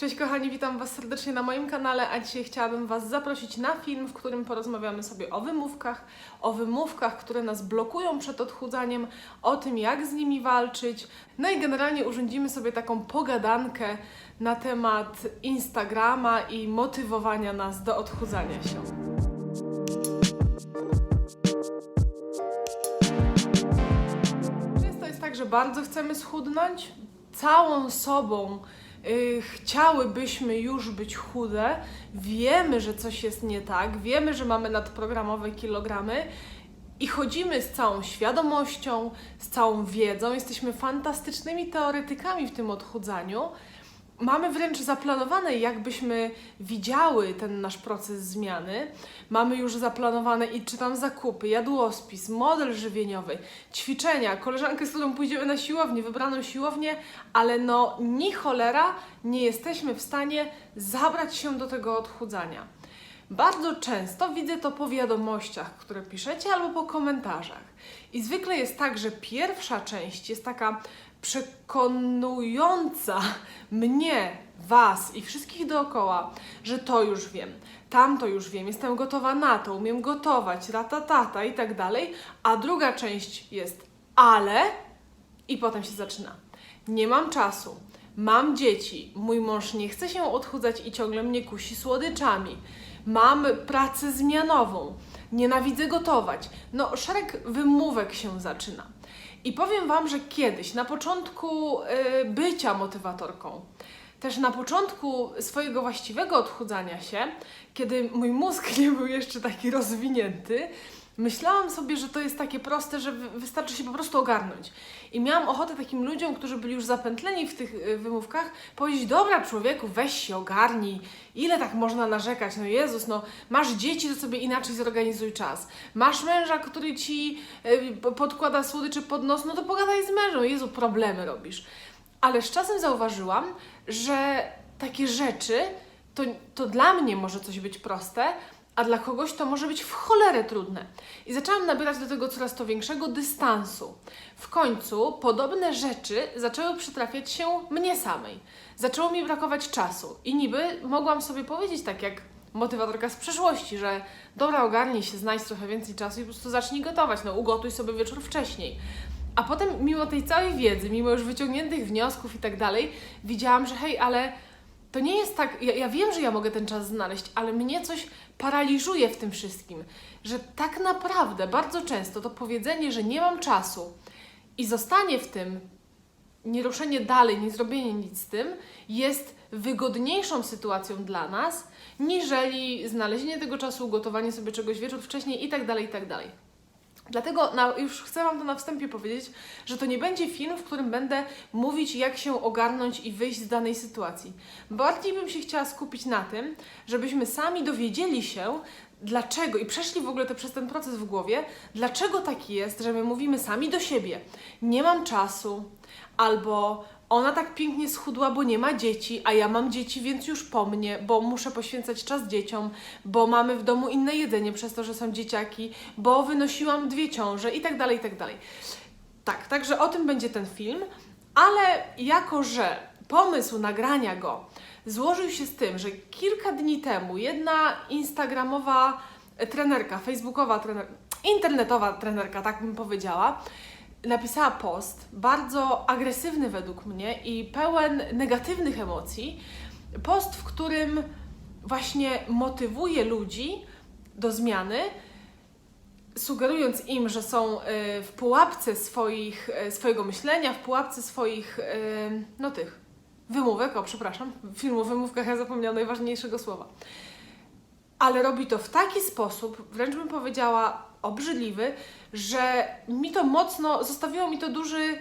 Cześć kochani, witam Was serdecznie na moim kanale, a dzisiaj chciałabym Was zaprosić na film, w którym porozmawiamy sobie o wymówkach, o wymówkach, które nas blokują przed odchudzaniem, o tym jak z nimi walczyć, no i generalnie urządzimy sobie taką pogadankę na temat Instagrama i motywowania nas do odchudzania się. Często jest tak, że bardzo chcemy schudnąć, całą sobą chciałybyśmy już być chude, wiemy, że coś jest nie tak, wiemy, że mamy nadprogramowe kilogramy. I chodzimy z całą świadomością, z całą wiedzą, jesteśmy fantastycznymi teoretykami w tym odchudzaniu. Mamy wręcz zaplanowane, jakbyśmy widziały ten nasz proces zmiany. Mamy już zaplanowane i czytam zakupy, jadłospis, model żywieniowy, ćwiczenia, koleżankę, z którą pójdziemy na siłownię, wybraną siłownię, ale no ni cholera nie jesteśmy w stanie zabrać się do tego odchudzania. Bardzo często widzę to po wiadomościach, które piszecie, albo po komentarzach. I zwykle jest tak, że pierwsza część jest taka przekonująca mnie, Was i wszystkich dookoła, że to już wiem, tamto już wiem, jestem gotowa na to, umiem gotować, ratatata i tak dalej, a druga część jest ale i potem się zaczyna. Nie mam czasu, mam dzieci, mój mąż nie chce się odchudzać i ciągle mnie kusi słodyczami, mam pracę zmianową, nienawidzę gotować. No, szereg wymówek się zaczyna. I powiem Wam, że kiedyś, na początku y, bycia motywatorką, też na początku swojego właściwego odchudzania się, kiedy mój mózg nie był jeszcze taki rozwinięty, myślałam sobie, że to jest takie proste, że wy- wystarczy się po prostu ogarnąć. I miałam ochotę takim ludziom, którzy byli już zapętleni w tych y, wymówkach, powiedzieć: Dobra, człowieku, weź się, ogarnij. Ile tak można narzekać? No Jezus, no masz dzieci, to sobie inaczej zorganizuj czas. Masz męża, który ci y, po- podkłada słodycze pod nos, no to pogadaj z mężem. Jezu, problemy robisz. Ale z czasem zauważyłam, że takie rzeczy to, to dla mnie może coś być proste, a dla kogoś to może być w cholerę trudne. I zaczęłam nabierać do tego coraz to większego dystansu. W końcu podobne rzeczy zaczęły przytrafiać się mnie samej. Zaczęło mi brakować czasu i niby mogłam sobie powiedzieć tak jak motywatorka z przeszłości, że dobra, ogarnij się, znajdź trochę więcej czasu i po prostu zacznij gotować, no ugotuj sobie wieczór wcześniej. A potem, mimo tej całej wiedzy, mimo już wyciągniętych wniosków i tak dalej, widziałam, że hej, ale to nie jest tak. Ja, ja wiem, że ja mogę ten czas znaleźć, ale mnie coś paraliżuje w tym wszystkim, że tak naprawdę bardzo często to powiedzenie, że nie mam czasu i zostanie w tym, nie ruszenie dalej, nie zrobienie nic z tym, jest wygodniejszą sytuacją dla nas, niżeli znalezienie tego czasu, ugotowanie sobie czegoś wieczór wcześniej i tak dalej, i tak dalej. Dlatego na, już chcę Wam to na wstępie powiedzieć, że to nie będzie film, w którym będę mówić, jak się ogarnąć i wyjść z danej sytuacji. Bardziej bym się chciała skupić na tym, żebyśmy sami dowiedzieli się, dlaczego i przeszli w ogóle te, przez ten proces w głowie, dlaczego tak jest, że my mówimy sami do siebie: Nie mam czasu, albo ona tak pięknie schudła, bo nie ma dzieci, a ja mam dzieci, więc już po mnie, bo muszę poświęcać czas dzieciom, bo mamy w domu inne jedzenie przez to, że są dzieciaki, bo wynosiłam dwie ciąże i tak dalej, i tak dalej. Tak, także o tym będzie ten film, ale jako, że pomysł nagrania go złożył się z tym, że kilka dni temu jedna instagramowa trenerka, facebookowa trenerka, internetowa trenerka, tak bym powiedziała, napisała post, bardzo agresywny według mnie i pełen negatywnych emocji. Post, w którym właśnie motywuje ludzi do zmiany, sugerując im, że są y, w pułapce swoich, y, swojego myślenia, w pułapce swoich, y, no tych, wymówek, o przepraszam, filmu o wymówkach ja zapomniałam najważniejszego słowa. Ale robi to w taki sposób, wręcz bym powiedziała obrzydliwy, że mi to mocno, zostawiło mi to duży,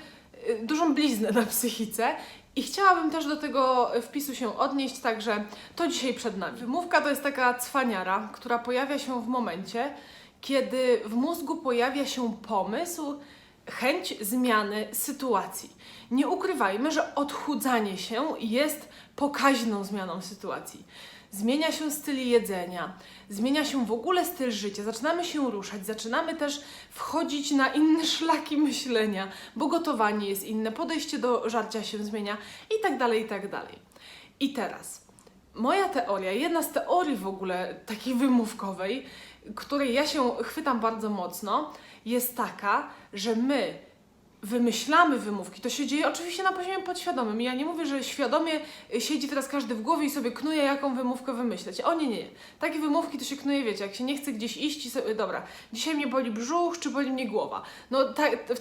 y, dużą bliznę na psychice i chciałabym też do tego wpisu się odnieść, także to dzisiaj przed nami. Wymówka to jest taka cwaniara, która pojawia się w momencie, kiedy w mózgu pojawia się pomysł, chęć zmiany sytuacji. Nie ukrywajmy, że odchudzanie się jest pokaźną zmianą sytuacji. Zmienia się styl jedzenia, zmienia się w ogóle styl życia, zaczynamy się ruszać, zaczynamy też wchodzić na inne szlaki myślenia, bo gotowanie jest inne, podejście do żarcia się zmienia i tak dalej, i tak dalej. I teraz, moja teoria, jedna z teorii w ogóle takiej wymówkowej, której ja się chwytam bardzo mocno, jest taka, że my wymyślamy wymówki. To się dzieje oczywiście na poziomie podświadomym. Ja nie mówię, że świadomie y, siedzi teraz każdy w głowie i sobie knuje, jaką wymówkę wymyśleć. O nie, nie. Takie wymówki to się knuje, wiecie, jak się nie chce gdzieś iść i sobie, dobra, dzisiaj mnie boli brzuch, czy boli mnie głowa. No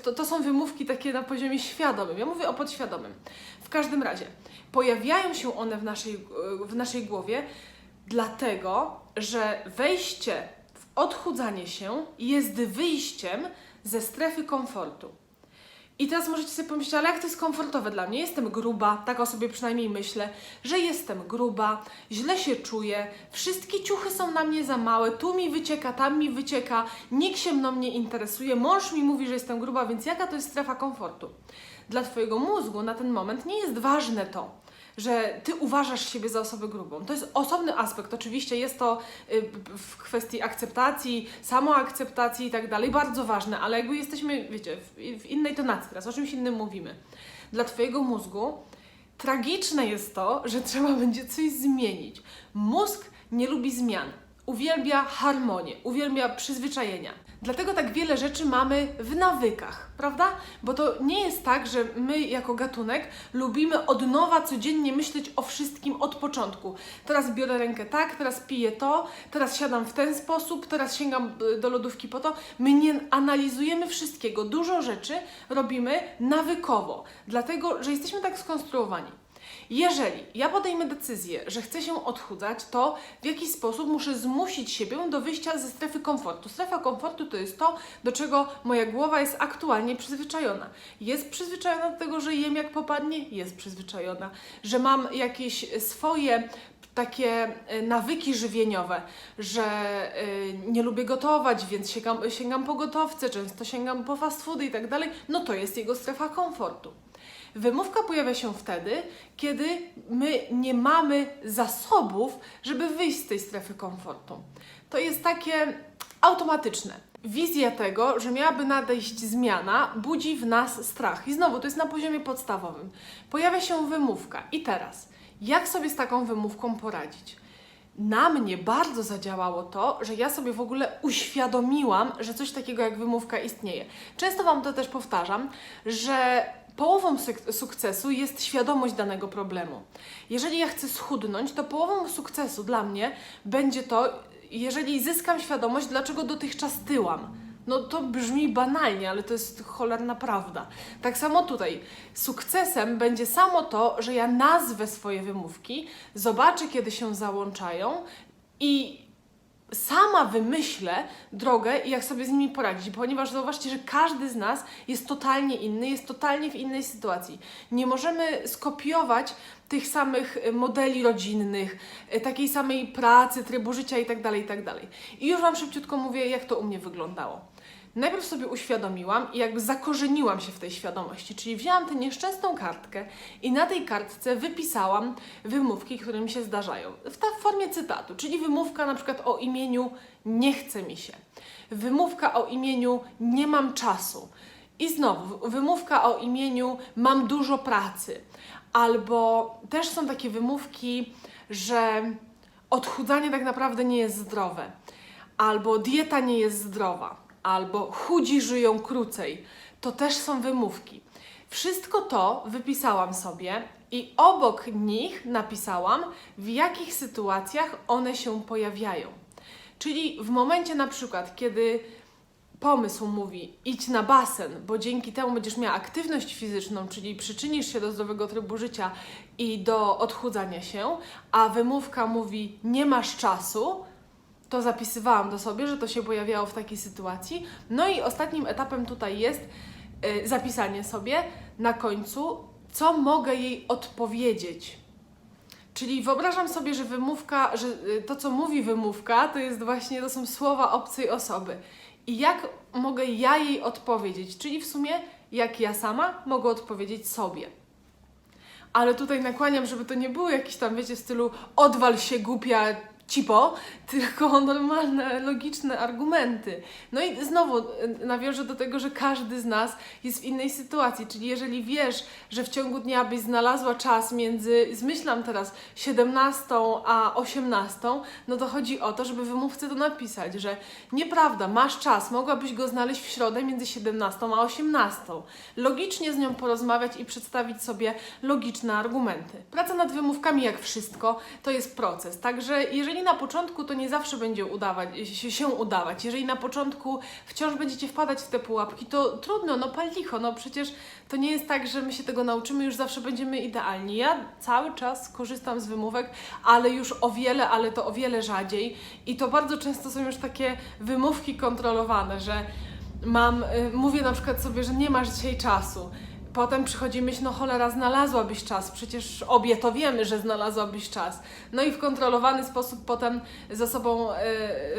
to, to są wymówki takie na poziomie świadomym. Ja mówię o podświadomym. W każdym razie, pojawiają się one w naszej, y, w naszej głowie dlatego, że wejście w odchudzanie się jest wyjściem ze strefy komfortu. I teraz możecie sobie pomyśleć, ale jak to jest komfortowe dla mnie? Jestem gruba, tak o sobie przynajmniej myślę, że jestem gruba, źle się czuję, wszystkie ciuchy są na mnie za małe, tu mi wycieka, tam mi wycieka, nikt się mną nie interesuje, mąż mi mówi, że jestem gruba, więc jaka to jest strefa komfortu? Dla Twojego mózgu na ten moment nie jest ważne to, że ty uważasz siebie za osobę grubą. To jest osobny aspekt. Oczywiście jest to y, w kwestii akceptacji, samoakceptacji i tak dalej, bardzo ważne, ale jakby jesteśmy, wiecie, w, w innej tonacji teraz, o czymś innym mówimy. Dla Twojego mózgu tragiczne jest to, że trzeba będzie coś zmienić. Mózg nie lubi zmian. Uwielbia harmonię, uwielbia przyzwyczajenia. Dlatego tak wiele rzeczy mamy w nawykach, prawda? Bo to nie jest tak, że my jako gatunek lubimy od nowa codziennie myśleć o wszystkim od początku. Teraz biorę rękę tak, teraz piję to, teraz siadam w ten sposób, teraz sięgam y, do lodówki po to. My nie analizujemy wszystkiego. Dużo rzeczy robimy nawykowo, dlatego że jesteśmy tak skonstruowani. Jeżeli ja podejmę decyzję, że chcę się odchudzać, to w jakiś sposób muszę zmusić siebie do wyjścia ze strefy komfortu. Strefa komfortu to jest to, do czego moja głowa jest aktualnie przyzwyczajona. Jest przyzwyczajona do tego, że jem jak popadnie? Jest przyzwyczajona. Że mam jakieś swoje takie e, nawyki żywieniowe, że e, nie lubię gotować, więc sięgam, sięgam po gotowce, często sięgam po fast foody i tak dalej, no to jest jego strefa komfortu. Wymówka pojawia się wtedy, kiedy my nie mamy zasobów, żeby wyjść z tej strefy komfortu. To jest takie automatyczne. Wizja tego, że miałaby nadejść zmiana, budzi w nas strach. I znowu, to jest na poziomie podstawowym. Pojawia się wymówka. I teraz, jak sobie z taką wymówką poradzić? Na mnie bardzo zadziałało to, że ja sobie w ogóle uświadomiłam, że coś takiego jak wymówka istnieje. Często Wam to też powtarzam, że połową suk- sukcesu jest świadomość danego problemu. Jeżeli ja chcę schudnąć, to połową sukcesu dla mnie będzie to, jeżeli zyskam świadomość, dlaczego dotychczas tyłam. No to brzmi banalnie, ale to jest cholerna prawda. Tak samo tutaj. Sukcesem będzie samo to, że ja nazwę swoje wymówki, zobaczę, kiedy się załączają i sama wymyślę drogę, jak sobie z nimi poradzić, ponieważ zauważcie, że każdy z nas jest totalnie inny, jest totalnie w innej sytuacji. Nie możemy skopiować tych samych y, modeli rodzinnych, y, takiej samej pracy, trybu życia itd., itd. I już Wam szybciutko mówię, jak to u mnie wyglądało. Najpierw sobie uświadomiłam i jakby zakorzeniłam się w tej świadomości, czyli wzięłam tę nieszczęsną kartkę i na tej kartce wypisałam wymówki, które mi się zdarzają. W ta formie cytatu, czyli wymówka na przykład o imieniu nie chce mi się, wymówka o imieniu nie mam czasu i znowu wymówka o imieniu mam dużo pracy, albo też są takie wymówki, że odchudzanie tak naprawdę nie jest zdrowe, albo dieta nie jest zdrowa albo chudzi żyją krócej. To też są wymówki. Wszystko to wypisałam sobie i obok nich napisałam, w jakich sytuacjach one się pojawiają. Czyli w momencie na przykład, kiedy pomysł mówi idź na basen, bo dzięki temu będziesz miała aktywność fizyczną, czyli przyczynisz się do zdrowego trybu życia i do odchudzania się, a wymówka mówi nie masz czasu, to zapisywałam do sobie, że to się pojawiało w takiej sytuacji. No i ostatnim etapem tutaj jest y, zapisanie sobie na końcu, co mogę jej odpowiedzieć. Czyli wyobrażam sobie, że wymówka, że y, to, co mówi wymówka, to jest właśnie, to są słowa obcej osoby. I jak mogę ja jej odpowiedzieć? Czyli w sumie, jak ja sama mogę odpowiedzieć sobie. Ale tutaj nakłaniam, żeby to nie było jakieś tam, wiecie, w stylu odwal się głupia, cipo, tylko normalne, logiczne argumenty. No i znowu y, nawiążę do tego, że każdy z nas jest w innej sytuacji, czyli jeżeli wiesz, że w ciągu dnia byś znalazła czas między, zmyślam teraz, 17 a 18, no to chodzi o to, żeby wymówcy to napisać, że nieprawda, masz czas, mogłabyś go znaleźć w środę między 17 a 18. Logicznie z nią porozmawiać i przedstawić sobie logiczne argumenty. Praca nad wymówkami, jak wszystko, to jest proces. Także jeżeli na początku to nie zawsze będzie udawać, się, się udawać, jeżeli na początku wciąż będziecie wpadać w te pułapki, to trudno, no pal licho, no przecież to nie jest tak, że my się tego nauczymy, już zawsze będziemy idealni. Ja cały czas korzystam z wymówek, ale już o wiele, ale to o wiele rzadziej i to bardzo często są już takie wymówki kontrolowane, że mam, y, mówię na przykład sobie, że nie masz dzisiaj czasu. Potem przychodzi myśl, no cholera, znalazłabyś czas, przecież obie to wiemy, że znalazłabyś czas. No i w kontrolowany sposób potem ze sobą y,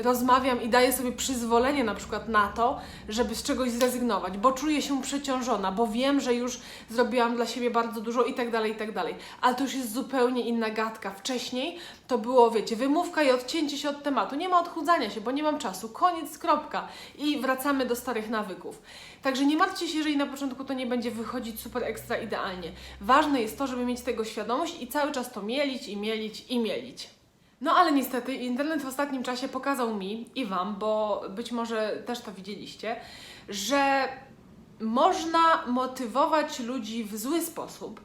rozmawiam i daję sobie przyzwolenie na przykład na to, żeby z czegoś zrezygnować, bo czuję się przeciążona, bo wiem, że już zrobiłam dla siebie bardzo dużo i tak dalej, i tak dalej. Ale to już jest zupełnie inna gadka. Wcześniej to było, wiecie, wymówka i odcięcie się od tematu. Nie ma odchudzania się, bo nie mam czasu. Koniec, kropka. I wracamy do starych nawyków. Także nie martwcie się, jeżeli na początku to nie będzie wychodzić super ekstra idealnie. Ważne jest to, żeby mieć tego świadomość i cały czas to mielić i mielić i mielić. No ale niestety internet w ostatnim czasie pokazał mi i Wam, bo być może też to widzieliście, że można motywować ludzi w zły sposób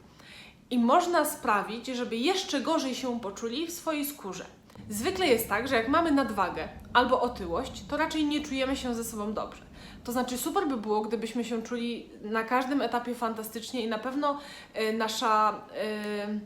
i można sprawić, żeby jeszcze gorzej się poczuli w swojej skórze. Zwykle jest tak, że jak mamy nadwagę albo otyłość, to raczej nie czujemy się ze sobą dobrze. To znaczy, super by było, gdybyśmy się czuli na każdym etapie fantastycznie i na pewno y, nasza y,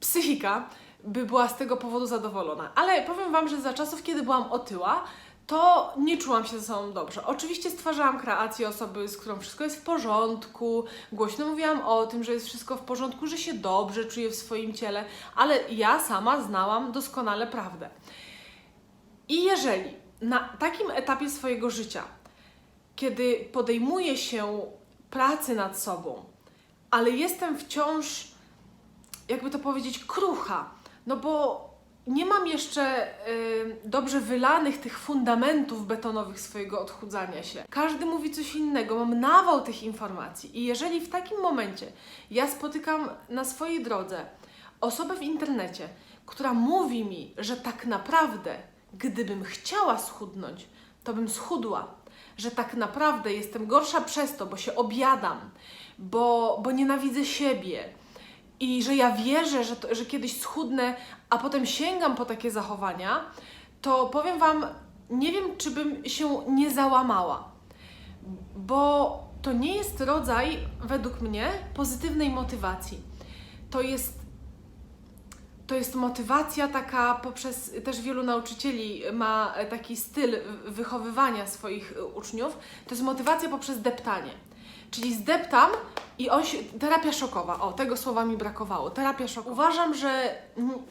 psychika by była z tego powodu zadowolona. Ale powiem Wam, że za czasów, kiedy byłam otyła, to nie czułam się ze sobą dobrze. Oczywiście stwarzałam kreację osoby, z którą wszystko jest w porządku, głośno mówiłam o tym, że jest wszystko w porządku, że się dobrze czuję w swoim ciele, ale ja sama znałam doskonale prawdę. I jeżeli na takim etapie swojego życia, kiedy podejmuję się pracy nad sobą, ale jestem wciąż, jakby to powiedzieć, krucha, no bo nie mam jeszcze y, dobrze wylanych tych fundamentów betonowych swojego odchudzania się. Każdy mówi coś innego, mam nawał tych informacji. I jeżeli w takim momencie ja spotykam na swojej drodze osobę w internecie, która mówi mi, że tak naprawdę, gdybym chciała schudnąć, to bym schudła, że tak naprawdę jestem gorsza przez to, bo się obiadam, bo, bo nienawidzę siebie, i że ja wierzę, że, to, że kiedyś schudnę, a potem sięgam po takie zachowania, to powiem Wam, nie wiem, czy bym się nie załamała, bo to nie jest rodzaj, według mnie, pozytywnej motywacji. To jest to jest motywacja taka poprzez, też wielu nauczycieli ma taki styl wychowywania swoich uczniów, to jest motywacja poprzez deptanie. Czyli zdeptam i on się, terapia szokowa, o tego słowa mi brakowało, terapia szokowa. Uważam, że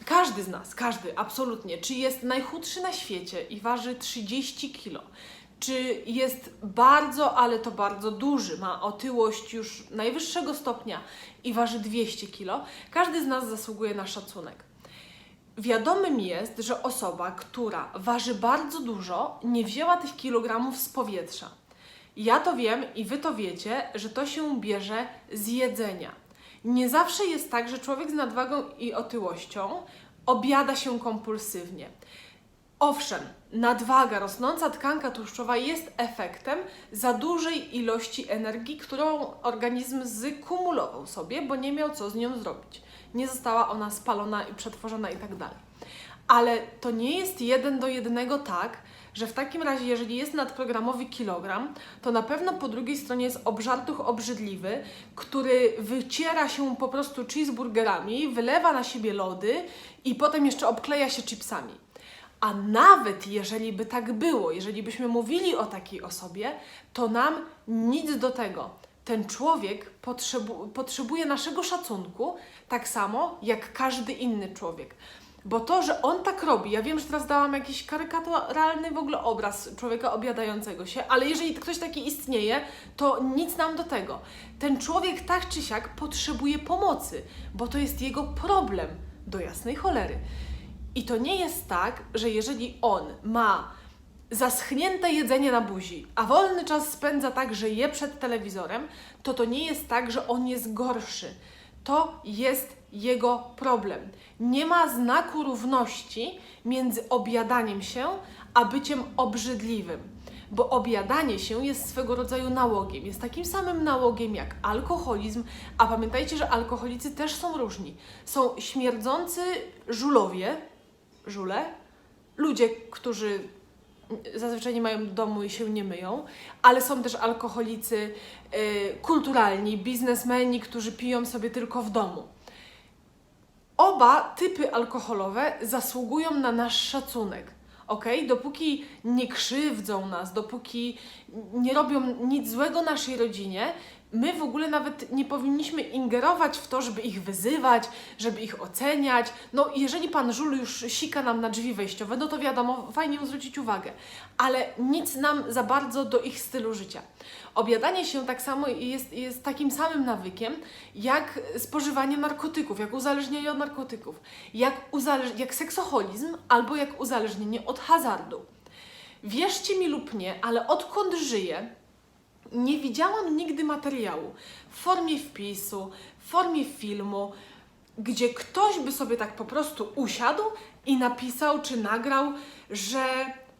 każdy z nas, każdy, absolutnie, czy jest najchudszy na świecie i waży 30 kilo, czy jest bardzo, ale to bardzo duży, ma otyłość już najwyższego stopnia i waży 200 kilo, każdy z nas zasługuje na szacunek. Wiadomym jest, że osoba, która waży bardzo dużo, nie wzięła tych kilogramów z powietrza. Ja to wiem i wy to wiecie, że to się bierze z jedzenia. Nie zawsze jest tak, że człowiek z nadwagą i otyłością obiada się kompulsywnie. Owszem, nadwaga, rosnąca tkanka tłuszczowa jest efektem za dużej ilości energii, którą organizm skumulował sobie, bo nie miał co z nią zrobić. Nie została ona spalona i przetworzona i tak. Ale to nie jest jeden do jednego tak, że w takim razie, jeżeli jest nadprogramowy kilogram, to na pewno po drugiej stronie jest obżartuch obrzydliwy, który wyciera się po prostu cheeseburgerami, wylewa na siebie lody i potem jeszcze obkleja się chipsami. A nawet jeżeli by tak było, jeżeli byśmy mówili o takiej osobie, to nam nic do tego. Ten człowiek potrzebu potrzebuje naszego szacunku tak samo jak każdy inny człowiek. Bo to, że on tak robi, ja wiem, że teraz dałam jakiś karykaturalny w ogóle obraz człowieka obiadającego się, ale jeżeli ktoś taki istnieje, to nic nam do tego. Ten człowiek tak czy siak potrzebuje pomocy, bo to jest jego problem do jasnej cholery. I to nie jest tak, że jeżeli on ma zaschnięte jedzenie na buzi, a wolny czas spędza tak, że je przed telewizorem, to to nie jest tak, że on jest gorszy. To jest jego problem. Nie ma znaku równości między obiadaniem się a byciem obrzydliwym. Bo obiadanie się jest swego rodzaju nałogiem. Jest takim samym nałogiem jak alkoholizm, a pamiętajcie, że alkoholicy też są różni. Są śmierdzący żulowie, żule, ludzie, którzy zazwyczaj nie mają domu i się nie myją, ale są też alkoholicy y, kulturalni, biznesmeni, którzy piją sobie tylko w domu. Oba typy alkoholowe zasługują na nasz szacunek. Ok? Dopóki nie krzywdzą nas, dopóki nie robią nic złego naszej rodzinie, my w ogóle nawet nie powinniśmy ingerować w to, żeby ich wyzywać, żeby ich oceniać. No, jeżeli pan Żul już sika nam na drzwi wejściowe, no to wiadomo, fajnie zwrócić uwagę, ale nic nam za bardzo do ich stylu życia. Obiadanie się tak samo jest, jest takim samym nawykiem, jak spożywanie narkotyków, jak uzależnienie od narkotyków, jak, uzależ- jak seksoholizm albo jak uzależnienie od hazardu. Wierzcie mi lub nie, ale odkąd żyję, nie widziałam nigdy materiału w formie wpisu, w formie filmu, gdzie ktoś by sobie tak po prostu usiadł i napisał czy nagrał, że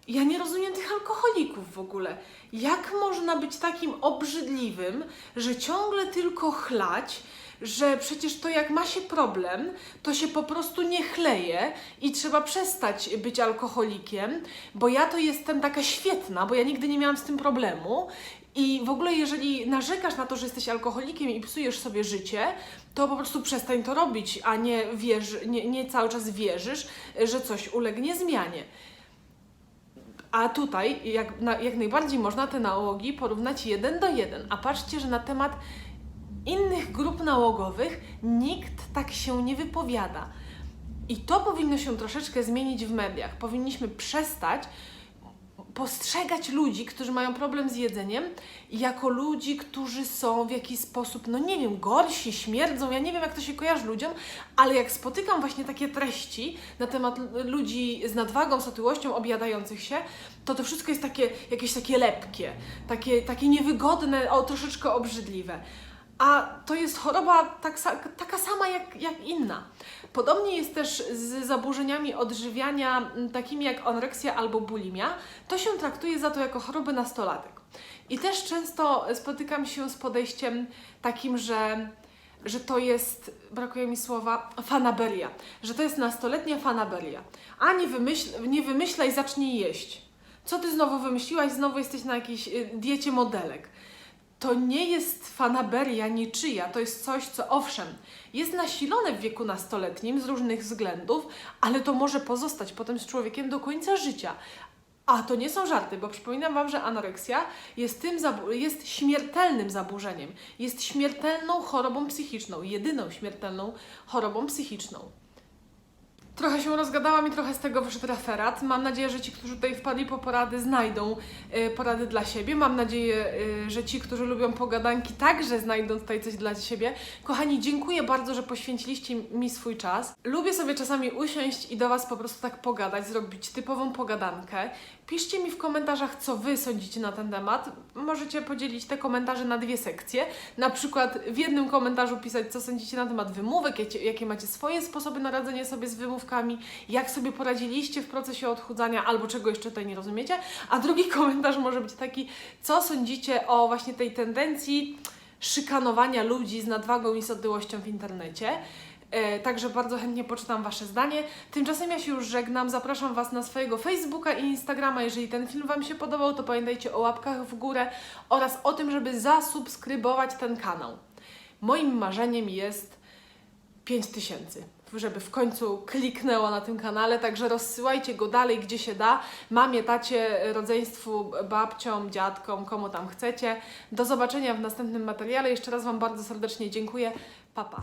ja nie rozumiem tych alkoholików w ogóle. Jak można być takim obrzydliwym, że ciągle tylko chlać, że przecież to jak ma się problem, to się po prostu nie chleje i trzeba przestać być alkoholikiem, bo ja to jestem taka świetna, bo ja nigdy nie miałam z tym problemu. I w ogóle, jeżeli narzekasz na to, że jesteś alkoholikiem i psujesz sobie życie, to po prostu przestań to robić, a nie, wierzy, nie, nie cały czas wierzysz, że coś ulegnie zmianie. A tutaj jak, na, jak najbardziej można te nałogi porównać jeden do jeden. A patrzcie, że na temat innych grup nałogowych nikt tak się nie wypowiada. I to powinno się troszeczkę zmienić w mediach. Powinniśmy przestać postrzegać ludzi, którzy mają problem z jedzeniem, jako ludzi, którzy są w jakiś sposób, no nie wiem, gorsi, śmierdzą. Ja nie wiem, jak to się kojarzy ludziom, ale jak spotykam właśnie takie treści na temat ludzi z nadwagą, z otyłością, objadających się, to to wszystko jest takie, jakieś takie lepkie, takie, takie niewygodne, o, troszeczkę obrzydliwe. A to jest choroba tak, taka sama jak, jak inna. Podobnie jest też z zaburzeniami odżywiania, takimi jak anoreksja albo bulimia. To się traktuje za to jako chorobę nastolatek. I też często spotykam się z podejściem takim, że, że to jest, brakuje mi słowa, fanaberia. Że to jest nastoletnia fanaberia. A nie, wymyśl, nie wymyślaj, zacznij jeść. Co ty znowu wymyśliłaś? Znowu jesteś na jakiejś y, diecie modelek to nie jest fanaberia niczyja, to jest coś, co owszem, jest nasilone w wieku nastoletnim z różnych względów, ale to może pozostać potem z człowiekiem do końca życia. A to nie są żarty, bo przypominam Wam, że anoreksja jest, tym jest śmiertelnym zaburzeniem, jest śmiertelną chorobą psychiczną, jedyną śmiertelną chorobą psychiczną. Trochę się rozgadałam i trochę z tego wyszedł referat. Mam nadzieję, że ci, którzy tutaj wpadli po porady, znajdą y, porady dla siebie. Mam nadzieję, y, że ci, którzy lubią pogadanki, także znajdą tutaj coś dla siebie. Kochani, dziękuję bardzo, że poświęciliście mi swój czas. Lubię sobie czasami usiąść i do Was po prostu tak pogadać, zrobić typową pogadankę. Piszcie mi w komentarzach, co Wy sądzicie na ten temat. Możecie podzielić te komentarze na dwie sekcje. Na przykład w jednym komentarzu pisać, co sądzicie na temat wymówek, jakie, macie swoje sposoby na radzenie sobie z wymówkami, jak sobie poradziliście w procesie odchudzania, albo czego jeszcze tutaj nie rozumiecie. A drugi komentarz może być taki, co sądzicie o właśnie tej tendencji szykanowania ludzi z nadwagą i z otyłością w internecie. E, Także bardzo chętnie poczytam Wasze zdanie. Tymczasem ja się już żegnam. Zapraszam Was na swojego Facebooka i Instagrama. Jeżeli ten film Wam się podobał, to pamiętajcie o łapkach w górę oraz o tym, żeby zasubskrybować ten kanał. Moim marzeniem jest 5000, żeby w końcu kliknęło na tym kanale, także rozsyłajcie go dalej, gdzie się da. Mamie, tacie, rodzeństwu, babciom, dziadkom, komu tam chcecie. Do zobaczenia w następnym materiale. Jeszcze raz Wam bardzo serdecznie dziękuję. Pa, pa.